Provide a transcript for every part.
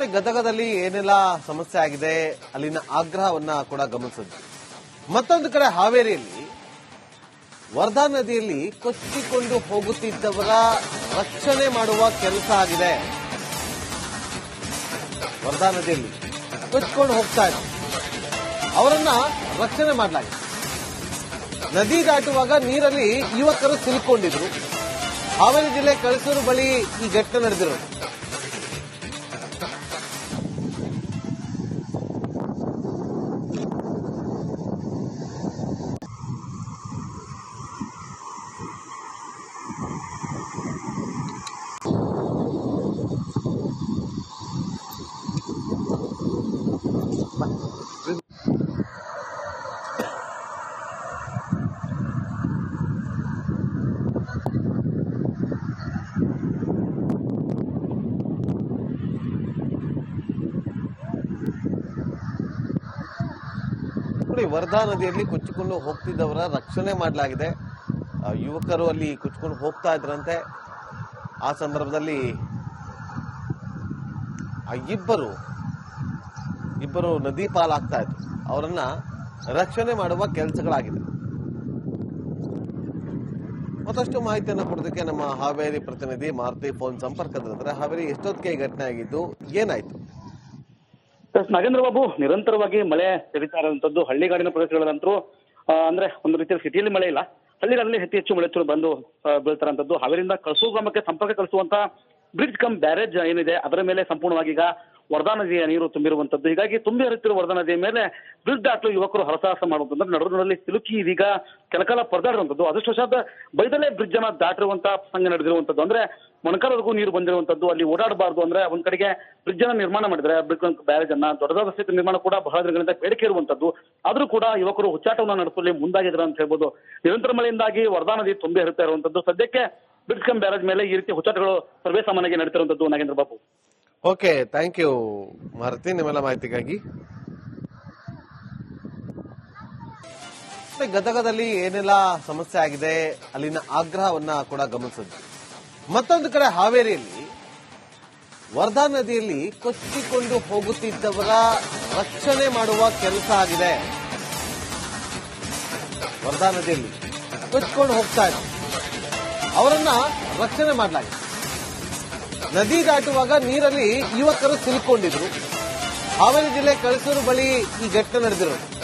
ಮತ್ತೆ ಗದಗದಲ್ಲಿ ಏನೆಲ್ಲ ಸಮಸ್ಯೆ ಆಗಿದೆ, ಅಲ್ಲಿನ ಆಗ್ರಹವನ್ನ ಕೂಡ ಗಮನಿಸಿದ್ವಿ ಮತ್ತೊಂದು ಕಡೆ ಹಾವೇರಿಯಲ್ಲಿ ವರ್ಧಾ ನದಿಯಲ್ಲಿ ಕೊಚ್ಚಿಕೊಂಡು ಹೋಗುತ್ತಿದ್ದವರ ರಕ್ಷಣೆ ಮಾಡುವ ಕೆಲಸ ಆಗಿದೆ. ವರ್ಧಾ ನದಿಯಲ್ಲಿ ಕೊಚ್ಚಿಕೊಂಡು ಹೋಗ್ತಾ ಇದೆ ಅವರನ್ನ ರಕ್ಷಣೆ ಮಾಡಲಾಗಿದೆ. ನದಿ ದಾಟುವಾಗ ನೀರಲ್ಲಿ ಯುವಕರು ಸಿಲುಕೊಂಡಿದ್ರು. ಹಾವೇರಿ ಜಿಲ್ಲೆ ಕಳಸೂರು ಬಳಿ ಈ ಘಟನೆ ನಡೆದಿರೋದು. ವರ್ಧಾ ನದಿಯಲ್ಲಿ ಕೊಚ್ಚಿಕೊಂಡು ಹೋಗ್ತಿದ್ದವರ ರಕ್ಷಣೆ ಮಾಡಲಾಗಿದೆ. ಯುವಕರು ಅಲ್ಲಿ ಕೊಚ್ಚಿಕೊಂಡು ಹೋಗ್ತಾ ಇದ್ರಂತೆ. ಆ ಸಂದರ್ಭದಲ್ಲಿ ಆ ಇಬ್ಬರು ಇಬ್ಬರು ನದಿ ಪಾಲಾಗ್ತಾ ಇದ್ರು. ಅವರನ್ನ ರಕ್ಷಣೆ ಮಾಡುವ ಕೆಲಸಗಳಾಗಿದೆ ಮತ್ತಷ್ಟು ಮಾಹಿತಿಯನ್ನು ಕೊಡೋದಕ್ಕೆ ನಮ್ಮ ಹಾವೇರಿ ಪ್ರತಿನಿಧಿ ಮಾರುತಿ ಫೋನ್ ಸಂಪರ್ಕದಲ್ಲಿದ್ದಾರೆ. ಹಾವೇರಿ, ಎಷ್ಟೊತ್ತಿಗೆ ಘಟನೆ ಆಗಿದ್ದು ಏನಾಯ್ತು? ನಾಗೇಂದ್ರ ಬಾಬು ನಿರಂತರವಾಗಿ ಮಳೆ ಸುರಿತಾ ಇರುವಂತದ್ದು ಹಳ್ಳಿಗಾಡಿನ ಪ್ರದೇಶಗಳಂತೂ ಆ, ಅಂದ್ರೆ ಒಂದು ರೀತಿಯಲ್ಲಿ ಸಿಟಿಯಲ್ಲಿ ಮಳೆ ಇಲ್ಲ. ಹಳ್ಳಿಗಳಲ್ಲಿ ಅತಿ ಹೆಚ್ಚು ಮಳೆ ಚೂರು ಬಂದು ಬೀಳ್ತಾರಂತದ್ದು. ಹಾವೇರಿಂದ ಕಳಸು ಗ್ರಾಮಕ್ಕೆ ಸಂಪರ್ಕ ಕಳಿಸುವಂತ ಬ್ರಿಡ್ಜ್ ಕಮ್ ಬ್ಯಾರೇಜ್ ಏನಿದೆ ಅದರ ಮೇಲೆ ಸಂಪೂರ್ಣವಾಗಿ ಈಗ ವರ್ಧಾ ನದಿಯ ನೀರು ತುಂಬಿರುವಂತದ್ದು. ಹೀಗಾಗಿ ತುಂಬಿ ಹರಿತಿರುವ ವರ್ಧಾ ನದಿಯ ಮೇಲೆ ದಾಟಲು ಯುವಕರು ಹರಸಾಹಸ ಮಾಡುವಂತಂದ್ರೆ ನಡುವಿನಲ್ಲಿ ಸಿಲುಕಿ ಇದೀಗ ಕೆಲಕಾಲ ಪರದಾಡಿರುವಂತದ್ದು ಅದೃಷ್ಟವಶಾತ್ ಬೈದಲೇ ಬ್ರಿಡ್ಜ್ ಅನ್ನ ದಾಟಿರುವಂತಹ ಪ್ರಸಂಗ ನಡೆದಿರುವಂತದ್ದು. ಅಂದ್ರೆ ಮೊಣಕಾಲವರೆಗೂ ನೀರು ಬಂದಿರುವಂತದ್ದು. ಅಲ್ಲಿ ಓಡಾಡಬಾರದು ಅಂದ್ರೆ ಒಂದ್ ಕಡೆಗೆ ಬ್ರಿಡ್ಜ್ ಅನ್ನ ನಿರ್ಮಾಣ ಮಾಡಿದ್ರೆ ಬ್ಯಾರೇಜ್ ಅನ್ನ ದೊಡ್ಡದಾದ ಸೇತುವೆ ನಿರ್ಮಾಣ ಕೂಡ ಬಹಳ ದಿನಗಳಿಂದ ಬೇಡಿಕೆ ಇರುವಂತದ್ದು. ಆದ್ರೂ ಕೂಡ ಯುವಕರು ಹುಚ್ಚಾಟವನ್ನು ನಡೆಸಲು ಮುಂದಾಗಿದ್ರು ಅಂತ ಹೇಳ್ಬೋದು. ನಿರಂತರ ಮಳೆಯಿಂದಾಗಿ ವರ್ಧಾ ನದಿ ತುಂಬಿ ಹರಿತಾ ಇರುವಂತದ್ದು. ಸದ್ಯಕ್ಕೆ ಬ್ರಿಡ್ಜ್ ಕಮ್ ಬ್ಯಾರೇಜ್ ಮೇಲೆ ಈ ರೀತಿ ಹುಚ್ಚಾಟಗಳು ಸರ್ವೇ ಸಾಮಾನ್ಯವಾಗಿ ನಡೀತಿರುವಂತದ್ದು Nagendra Babu. Okay thank you Maruti, ನಿಮ್ಮೆಲ್ಲ ಮಾಹಿತಿಗಾಗಿ. ಗದಗದಲ್ಲಿ ಏನೆಲ್ಲ ಸಮಸ್ಯೆ ಆಗಿದೆ, ಅಲ್ಲಿನ ಆಗ್ರಹವನ್ನ ಕೂಡ ಗಮನಿಸಿದ್ವಿ ಮತ್ತೊಂದು ಕಡೆ ಹಾವೇರಿಯಲ್ಲಿ ವರ್ಧಾ ನದಿಯಲ್ಲಿ ಕೊಚ್ಚಿಕೊಂಡು ಹೋಗುತ್ತಿದ್ದವರ ರಕ್ಷಣೆ ಮಾಡುವ ಕೆಲಸ ಆಗಿದೆ. ವರ್ಧಾ ನದಿಯಲ್ಲಿ ಕೊಚ್ಚಿಕೊಂಡು ಹೋಗ್ತಾ ಇದೆ ಅವರನ್ನ ರಕ್ಷಣೆ ಮಾಡಲಾಗಿದೆ. ನದಿ ದಾಟುವಾಗ ನೀರಲ್ಲಿ ಯುವಕರು ಸಿಲುಕೊಂಡಿದ್ರು. ಹಾವೇರಿ ಜಿಲ್ಲೆ ಕಳಸೂರು ಬಳಿ ಈ ಘಟನೆ ನಡೆದಿರೋದು.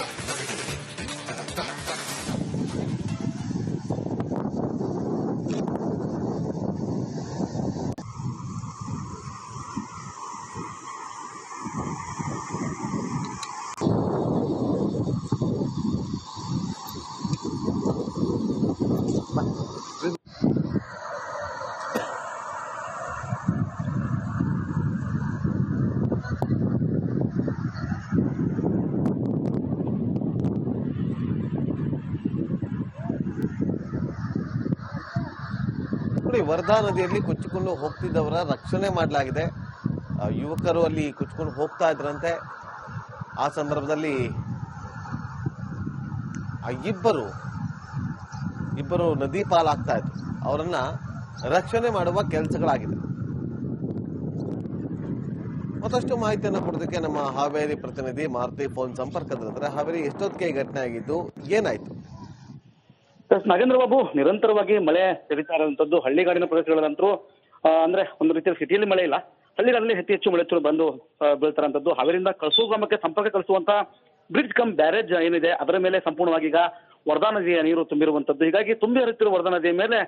ವರ್ಧಾ ನದಿಯಲ್ಲಿ ಕೊಚ್ಚಿಕೊಂಡು ಹೋಗ್ತಿದ್ದವರ ರಕ್ಷಣೆ ಮಾಡಲಾಗಿದೆ. ಯುವಕರು ಅಲ್ಲಿ ಕೊಚ್ಚಿಕೊಂಡು ಹೋಗ್ತಾ ಇದ್ರಂತೆ. ಆ ಸಂದರ್ಭದಲ್ಲಿ ಆ ಇಬ್ಬರು ಇಬ್ಬರು ನದಿ ಪಾಲಾಗ್ತಾ ಇದ್ರು. ಅವರನ್ನ ರಕ್ಷಣೆ ಮಾಡುವ ಕೆಲಸಗಳಾಗಿದೆ ಮತ್ತಷ್ಟು ಮಾಹಿತಿಯನ್ನು ಕೊಡೋದಕ್ಕೆ ನಮ್ಮ ಹಾವೇರಿ ಪ್ರತಿನಿಧಿ ಮಾರುತಿ ಫೋನ್ ಸಂಪರ್ಕದಲ್ಲಿದ್ದಾರೆ. ಹಾವೇರಿ, ಎಷ್ಟೊತ್ತಿಗೆ ಘಟನೆ ಆಗಿದ್ದು ಏನಾಯ್ತು? ನಾಗೇಂದ್ರ ಬಾಬು ನಿರಂತರವಾಗಿ ಮಳೆ ಸುರಿತಾ ಇರುವಂತದ್ದು ಹಳ್ಳಿಗಾಡಿನ ಪ್ರದೇಶಗಳಂತೂ ಆ, ಅಂದ್ರೆ ಒಂದು ರೀತಿಯಲ್ಲಿ ಸಿಟಿಯಲ್ಲಿ ಮಳೆ ಇಲ್ಲ. ಹಳ್ಳಿಗಳಲ್ಲಿ ಅತಿ ಹೆಚ್ಚು ಮಳೆ ಚೂರು ಬಂದು ಬೀಳ್ತಾರಂತದ್ದು. ಹಾವೇರಿಂದ ಕಳಸು ಗ್ರಾಮಕ್ಕೆ ಸಂಪರ್ಕ ಕಳಿಸುವಂತ ಬ್ರಿಡ್ಜ್ ಕಮ್ ಬ್ಯಾರೇಜ್ ಏನಿದೆ ಅದರ ಮೇಲೆ ಸಂಪೂರ್ಣವಾಗಿ ಈಗ ವರ್ಧಾ ನದಿಯ ನೀರು ತುಂಬಿರುವಂತದ್ದು. ಹೀಗಾಗಿ ತುಂಬಿ ಹರಿತಿರುವ ವರ್ಧಾ ನದಿಯ ಮೇಲೆ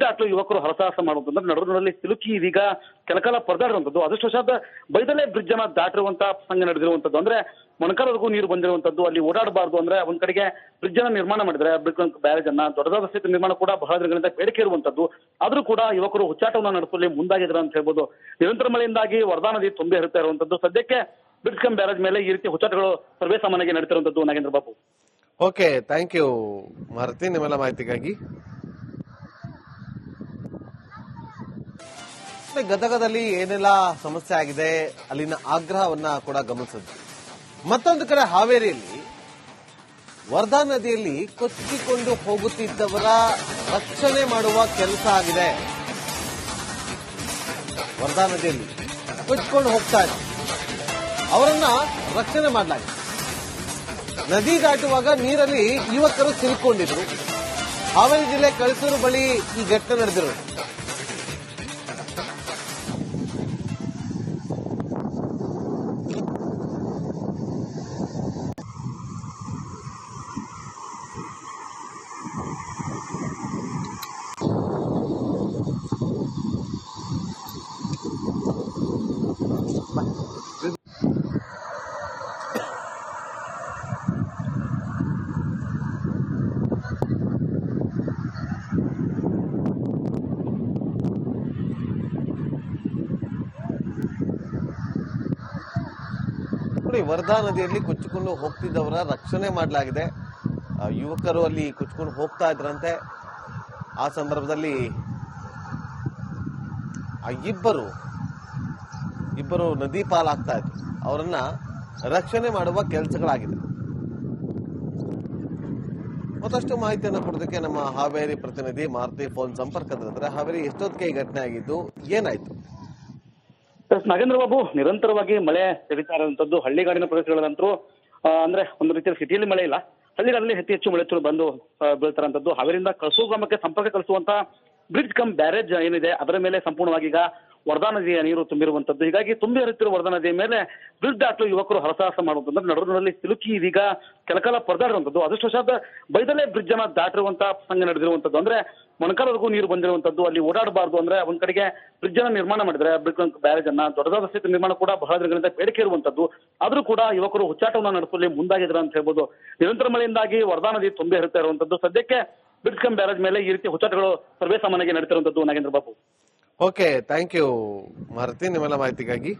ದಾಟಲು ಯುವಕರು ಹರಸಾಹಸ ಮಾಡುವಂತಂದ್ರೆ ನಡುವಿನಲ್ಲಿ ಸಿಲುಕಿ ಇದೀಗ ಕೆಲಕಾಲ ಪರದಾಡಿರುವಂತದ್ದು ಅದೃಷ್ಟವಶಾತ್ ಬೈದಲೇ ಬ್ರಿಡ್ಜ್ ಅನ್ನ ದಾಟಿರುವಂತಹ ಪ್ರಸಂಗ ನಡೆದಿರುವಂತದ್ದು. ಅಂದ್ರೆ ಮೊಣಕಾಲವರೆಗೂ ನೀರು ಬಂದಿರುವಂತದ್ದು. ಅಲ್ಲಿ ಓಡಾಡಬಾರದು ಅಂದ್ರೆ ಒಂದ್ ಕಡೆಗೆ ಬ್ರಿಡ್ಜ್ ಅನ್ನ ನಿರ್ಮಾಣ ಮಾಡಿದ್ರೆ ಬ್ಯಾರೇಜ್ ಅನ್ನ ದೊಡ್ಡದಾದ ಸೇತುವೆ ನಿರ್ಮಾಣ ಕೂಡ ಬಹಳ ದಿನಗಳಿಂದ ಬೇಡಿಕೆ ಇರುವಂತದ್ದು. ಆದ್ರೂ ಕೂಡ ಯುವಕರು ಹುಚ್ಚಾಟವನ್ನು ನಡೆಸಲು ಮುಂದಾಗಿದ್ರು ಅಂತ ಹೇಳ್ಬೋದು. ನಿರಂತರ ಮಳೆಯಿಂದಾಗಿ ವರ್ಧಾ ನದಿ ತುಂಬಿ ಹರಿತಾ ಇರುವಂತದ್ದು. ಸದ್ಯಕ್ಕೆ ಬ್ರಿಡ್ಜ್ ಕಮ್ ಬ್ಯಾರೇಜ್ ಮೇಲೆ ಈ ರೀತಿ ಹುಚ್ಚಾಟಗಳು ಸರ್ವೇ ಸಾಮಾನ್ಯವಾಗಿ ನಡೀತಿರುವಂತದ್ದು Nagendra Babu. Okay thank you Maruti, ನಿಮ್ಮೆಲ್ಲ ಮಾಹಿತಿಗಾಗಿ. ಗದಗದಲ್ಲಿ ಏನೆಲ್ಲ ಸಮಸ್ಯೆ ಆಗಿದೆ, ಅಲ್ಲಿನ ಆಗ್ರಹವನ್ನ ಕೂಡ ಗಮನಿಸಿದ್ವಿ ಮತ್ತೊಂದು ಕಡೆ ಹಾವೇರಿಯಲ್ಲಿ, ವರ್ಧಾ ನದಿಯಲ್ಲಿ ಕೊಚ್ಚಿಕೊಂಡು ಹೋಗುತ್ತಿದ್ದವರ ರಕ್ಷಣೆ ಮಾಡುವ ಕೆಲಸ ಆಗಿದೆ. ವರ್ಧಾ ನದಿಯಲ್ಲಿ ಕೊಚ್ಚಿಕೊಂಡು ಹೋಗ್ತಾ ಇದೆ ಅವರನ್ನ ರಕ್ಷಣೆ ಮಾಡಲಾಗಿದೆ. ನದಿ ದಾಟುವಾಗ ನೀರಲ್ಲಿ ಯುವಕರು ಸಿಲುಕೊಂಡಿದ್ರು. ಹಾವೇರಿ ಜಿಲ್ಲೆ ಕಳಸೂರು ಬಳಿ ಈ ಘಟನೆ ನಡೆದಿರೋದು. ವರ್ಧಾ ನದಿಯಲ್ಲಿ ಕೊಚ್ಚಿಕೊಂಡು ಹೋಗ್ತಿದ್ದವರ ರಕ್ಷಣೆ ಮಾಡಲಾಗಿದೆ. ಯುವಕರು ಅಲ್ಲಿ ಕೊಚ್ಚಿಕೊಂಡು ಹೋಗ್ತಾ ಇದ್ರಂತೆ. ಆ ಸಂದರ್ಭದಲ್ಲಿ ಆ ಇಬ್ಬರು ಇಬ್ಬರು ನದಿ ಪಾಲಾಗ್ತಾ ಇದ್ರು. ಅವರನ್ನ ರಕ್ಷಣೆ ಮಾಡುವ ಕೆಲಸಗಳಾಗಿದೆ ಮತ್ತಷ್ಟು ಮಾಹಿತಿಯನ್ನು ಕೊಡೋದಕ್ಕೆ ನಮ್ಮ ಹಾವೇರಿ ಪ್ರತಿನಿಧಿ ಮಾರುತಿ ಫೋನ್ ಸಂಪರ್ಕದಲ್ಲಿದ್ದಾರೆ. ಹಾವೇರಿ, ಎಷ್ಟೊತ್ತಿಗೆ ಈ ಘಟನೆ ಆಗಿದ್ದು ಏನಾಯ್ತು? ನಾಗೇಂದ್ರ ಬಾಬು, ನಿರಂತರವಾಗಿ ಮಳೆ ಸುರಿತಾ ಇರುವಂತದ್ದು ಹಳ್ಳಿಗಾಡಿನ ಪ್ರದೇಶಗಳಂತೂ ಅಂದ್ರೆ ಒಂದು ರೀತಿಯಲ್ಲಿ ಸಿಟಿಯಲ್ಲಿ ಮಳೆ ಇಲ್ಲ. ಹಳ್ಳಿಗಳಲ್ಲಿ ಅತಿ ಹೆಚ್ಚು ಮಳೆ ಚೂರು ಬಂದು ಬೀಳ್ತಾರಂತದ್ದು. ಹಾವೇರಿಂದ ಕಳಸು ಗ್ರಾಮಕ್ಕೆ ಸಂಪರ್ಕ ಕಳಿಸುವಂತ ಬ್ರಿಡ್ಜ್ ಕಮ್ ಬ್ಯಾರೇಜ್ ಏನಿದೆ, ಅದರ ಮೇಲೆ ಸಂಪೂರ್ಣವಾಗಿ ಈಗ ವರ್ಧಾ ನದಿಯ ನೀರು ತುಂಬಿರುವಂತದ್ದು. ಹೀಗಾಗಿ ತುಂಬಿ ಹರಿತಿರುವ ವರ್ಧಾ ನದಿಯ ಮೇಲೆ ಬ್ರಿಡ್ಜ್ ದಾಟಲು ಯುವಕರು ಹರಸಾಹಸ ಮಾಡುವಂತಂದ್ರೆ ನಡುವಿನಲ್ಲಿ ಸಿಲುಕಿ ಇದೀಗ ಕೆಲಕಾಲ ಪರದಾಡುವಂತದ್ದು. ಅದೃಷ್ಟವಶಾತ್ ಬೈದಲೆ ಬ್ರಿಡ್ಜ್ ಅನ್ನ ದಾಟಿರುವಂತಹ ಪ್ರಸಂಗ ನಡೆದಿರುವಂತದ್ದು. ಅಂದ್ರೆ ಮೊಣಕಾಲವರೆಗೂ ನೀರು ಬಂದಿರುವಂತದ್ದು. ಅಲ್ಲಿ ಓಡಾಡಬಾರ್ದು ಅಂದ್ರೆ ಒಂದ್ ಕಡೆಗೆ ಬ್ರಿಡ್ಜ್ ಅನ್ನ ನಿರ್ಮಾಣ ಮಾಡಿದ್ರೆ ಬ್ಯಾರೇಜ್ ಅನ್ನ ದೊಡ್ಡದಾದ ಸ್ಥಿತಿ ನಿರ್ಮಾಣ ಕೂಡ ಬಹಳ ದಿನಗಳಿಂದ ಬೇಡಿಕೆ ಇರುವಂತದ್ದು. ಆದ್ರೂ ಕೂಡ ಯುವಕರು ಹುಚ್ಚಾಟವನ್ನ ನಡೆಸಲಿ ಮುಂದಾಗಿದ್ರು ಅಂತ ಹೇಳ್ಬೋದು. ನಿರಂತರ ಮಳೆಯಿಂದಾಗಿ ವರ್ಧಾ ನದಿ ತುಂಬಿ ಹರಿತಾ ಇರುವಂತದ್ದು. ಸದ್ಯಕ್ಕೆ ಬ್ರಿಡ್ಜ್ ಕಮ್ ಬ್ಯಾರೇಜ್ ಮೇಲೆ ಈ ರೀತಿ ಹುಚ್ಚಾಟಗಳು ಸರ್ವೇ ಸಾಮಾನ್ಯವಾಗಿ ನಡೀತಿರುವಂತದ್ದು Nagendra Babu. Okay thank you Maruti, ನಿಮ್ಮೆಲ್ಲ ಮಾಹಿತಿಗಾಗಿ.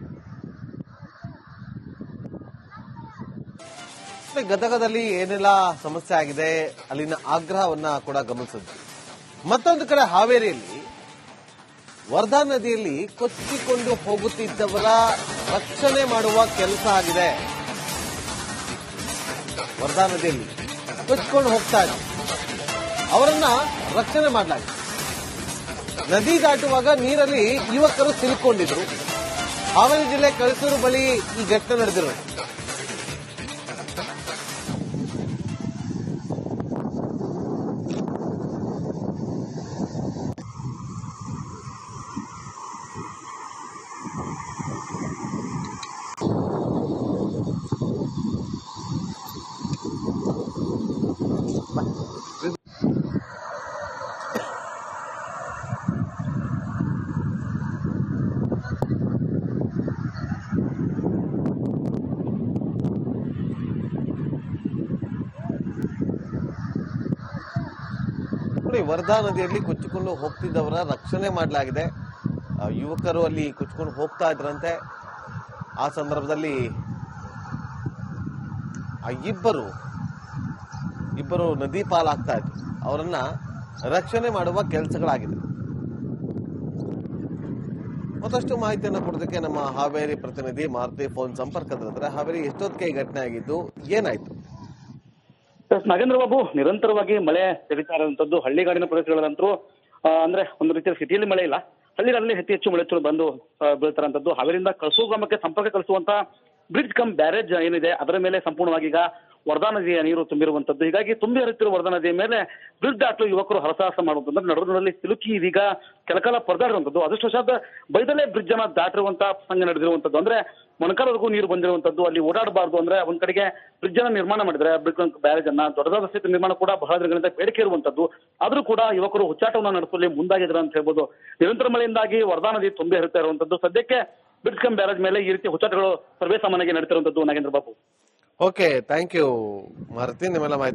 ಗದಗದಲ್ಲಿ ಏನೆಲ್ಲ ಸಮಸ್ಯೆ ಆಗಿದೆ, ಅಲ್ಲಿನ ಆಗ್ರಹವನ್ನ ಕೂಡ ಗಮನಿಸಿದ್ವಿ. ಮತ್ತೊಂದು ಕಡೆ ಹಾವೇರಿಯಲ್ಲಿ ವರ್ಧಾ ನದಿಯಲ್ಲಿ ಕೊಚ್ಚಿಕೊಂಡು ಹೋಗುತ್ತಿದ್ದವರ ರಕ್ಷಣೆ ಮಾಡುವ ಕೆಲಸ ಆಗಿದೆ. ವರ್ಧಾ ನದಿಯಲ್ಲಿ ಕೊಚ್ಚಿಕೊಂಡು ಹೋಗ್ತಾ ಇದೆ ಅವರನ್ನ ರಕ್ಷಣೆ ಮಾಡಲಾಗಿದೆ. ನದಿ ದಾಟುವಾಗ ನೀರಲ್ಲಿ ಯುವಕರು ಸಿಲುಕೊಂಡಿದ್ರು. ಹಾವೇರಿ ಜಿಲ್ಲೆ ಕಳಸೂರು ಬಳಿ ಈ ಘಟನೆ ನಡೆದಿರೋದು. ವರ್ಧಾ ನದಿಯಲ್ಲಿ ಕೊಚ್ಚಿಕೊಂಡು ಹೋಗ್ತಿದ್ದವರ ರಕ್ಷಣೆ ಮಾಡಲಾಗಿದೆ. ಯುವಕರು ಅಲ್ಲಿ ಕೊಚ್ಚಿಕೊಂಡು ಹೋಗ್ತಾ ಇದ್ರಂತೆ. ಆ ಸಂದರ್ಭದಲ್ಲಿ ಆ ಇಬ್ಬರು ಇಬ್ಬರು ನದಿ ಪಾಲಾಗ್ತಾ ಇದ್ರು. ಅವರನ್ನ ರಕ್ಷಣೆ ಮಾಡುವ ಕೆಲಸಗಳಾಗಿದೆ ಮತ್ತಷ್ಟು ಮಾಹಿತಿಯನ್ನು ಕೊಡೋದಕ್ಕೆ ನಮ್ಮ ಹಾವೇರಿ ಪ್ರತಿನಿಧಿ ಮಾರುತಿ ಫೋನ್ ಸಂಪರ್ಕದಲ್ಲಿದ್ದಾರೆ. ಹಾವೇರಿ ಎಷ್ಟೊತ್ತಿಗೆ ಘಟನೆ ಆಗಿದ್ದು ಏನಾಯ್ತು? ನಾಗೇಂದ್ರ ಬಾಬು, ನಿರಂತರವಾಗಿ ಮಳೆ ಸುರಿತಾ ಇರುವಂತದ್ದು ಹಳ್ಳಿಗಾಡಿನ ಪ್ರದೇಶಗಳಲ್ಲಂತೂ ಅಂದ್ರೆ ಒಂದು ರೀತಿಯಲ್ಲಿ ಸಿಟಿಯಲ್ಲಿ ಮಳೆ ಇಲ್ಲ. ಹಳ್ಳಿಗಳಲ್ಲಿ ಅತಿ ಹೆಚ್ಚು ಮಳೆ ಚೂರು ಬಂದು ಬೀಳ್ತಾರಂತದ್ದು. ಹಾವೇರಿಂದ ಕಳಸು ಗ್ರಾಮಕ್ಕೆ ಸಂಪರ್ಕ ಕಳಿಸುವಂತ ಬ್ರಿಡ್ಜ್ ಕಮ್ ಬ್ಯಾರೇಜ್ ಏನಿದೆ, ಅದರ ಮೇಲೆ ಸಂಪೂರ್ಣವಾಗಿ ಈಗ ವರ್ಧಾ ನದಿಯ ನೀರು ತುಂಬಿರುವಂತದ್ದು. ಹೀಗಾಗಿ ತುಂಬಿ ಹರಿತಿರುವ ವರ್ಧಾ ನದಿಯ ಮೇಲೆ ದಾಟಲು ಯುವಕರು ಹರಸಾಹಸ ಮಾಡುವಂತದ್ದು. ನಡುವಿನಲ್ಲಿ ಸಿಲುಕಿ ಇದೀಗ ಕೆಲಕಾಲ ಪರದಾಡಿರುವಂತದ್ದು ಅದೃಷ್ಟವಶಾತ್ ಬೈದಲೆ ಬ್ರಿಡ್ಜ್ ಅನ್ನ ದಾಟಿರುವಂತಹ ಪ್ರಸಂಗ ನಡೆದಿರುವಂತದ್ದು. ಅಂದ್ರೆ ಮೊಣಕಾಲವರೆಗೂ ನೀರು ಬಂದಿರುವಂತದ್ದು. ಅಲ್ಲಿ ಓಡಾಡಬಾರದು ಅಂದ್ರೆ ಒಂದ್ ಕಡೆಗೆ ಬ್ರಿಡ್ಜ್ ಅನ್ನ ನಿರ್ಮಾಣ ಮಾಡಿದ್ರೆ ಬ್ಯಾರೇಜ್ ಅನ್ನ ದೊಡ್ಡದಾದ ಸ್ಥಿತಿ ನಿರ್ಮಾಣ ಕೂಡ ಬಹಳ ದಿನಗಳಿಂದ ಬೇಡಿಕೆ ಇರುವಂತದ್ದು. ಆದ್ರೂ ಕೂಡ ಯುವಕರು ಹುಚ್ಚಾಟವನ್ನು ನಡೆಸಲಿ ಮುಂದಾಗಿದ್ರು ಅಂತ ಹೇಳ್ಬೋದು. ನಿರಂತರ ಮಳೆಯಿಂದಾಗಿ ವರ್ಧಾ ನದಿ ತುಂಬಿ ಹರಿತಾ ಇರುವಂತದ್ದು. ಸದ್ಯಕ್ಕೆ ಬ್ರಿಡ್ಜ್ ಕಂ ಬ್ಯಾರೇಜ್ ಮೇಲೆ ಈ ರೀತಿ ಹುಚ್ಚಾಟಗಳು ಸರ್ವೇ ಸಾಮಾನ್ಯವಾಗಿ ನಡೀತಿರುವಂತದ್ದು Nagendra Babu. Okay thank you Maruti ನಿಮ್ಮೆಲ್ಲ ಮಾಹಿತಿ